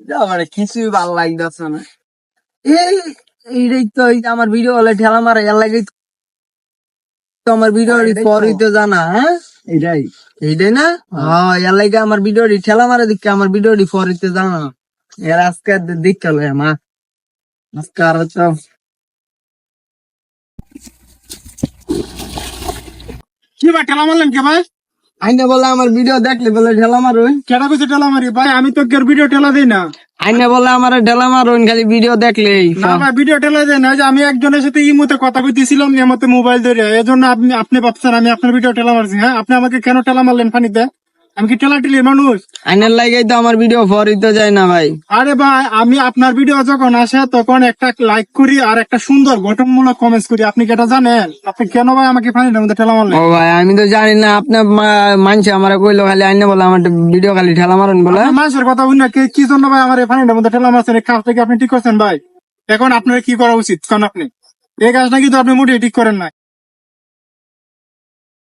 আমার কিছুই ভালো লাগতেছে না। এই এইটাই তো আমার ভিডিও হলে ঠেলা মারা এর লাগে তো আমার ভিডিও পরই তো জানা হ্যাঁ? এটাই এইটাই না? হ্যাঁ। এর লাগে আমার ভিডিও ঠেলা মারা দিকে আমার ভিডিও পরই তো জানা। এর আজকে দিকে লয় মা। আজকে আর তো কি ভাই ঠেলা মারলেন কে ভাই? আইনা বলে আমার ভিডিও দেখলে বলে ঠেলা মারুন। কেটা কইছে ঠেলা মারি? ভাই আমি তো কেউ ভিডিও ঠেলা দিই না। আইনা বলে আমার ঢেলা মারুন খালি ভিডিও দেখলেই। না ভাই ভিডিও ঠেলা দেয় না। যে আমি একজনের সাথে ইমোতে কথা কইতেছিলাম মতে মোবাইল ধরে। এজন্য আপনি আপনি ভাবছেন আমি আপনার ভিডিও ঠেলা মারছি হ্যাঁ? আপনি আমাকে কেন ঠেলা মারলেন পানিতে আমি কি ঠেলির মানুষ? আইনার লাগাই তো আমার ভিডিও পরই তো যায় না ভাই। আরে ভাই আমি আপনার ভিডিও যখন আসে তখন একটা লাইক করি আর একটা সুন্দর গঠনমূলক কমেন্টস করি। আপনি কি এটা জানেন? আপনি কেন ভাই আমাকে পানিটার মধ্যে ঠেলা মারলেন? ও ভাই আমি তো জানি না আপনার মানছে আমার কইলো খালি আইনা বলে আমার ভিডিও খালি ঠেলা মারুন বলে। আপনি মানুষের কথা বুঝি না কে- কি জন্য ভাই আমার এই পানিটার মধ্যে ঠেলা মারছেন? এই কাজটা কি আপনি ঠিক করছেন ভাই? এখন আপনার কি করা উচিত? কারণ আপনি এই কাজটা কিন্তু আপনি মোটেই ঠিক করেন না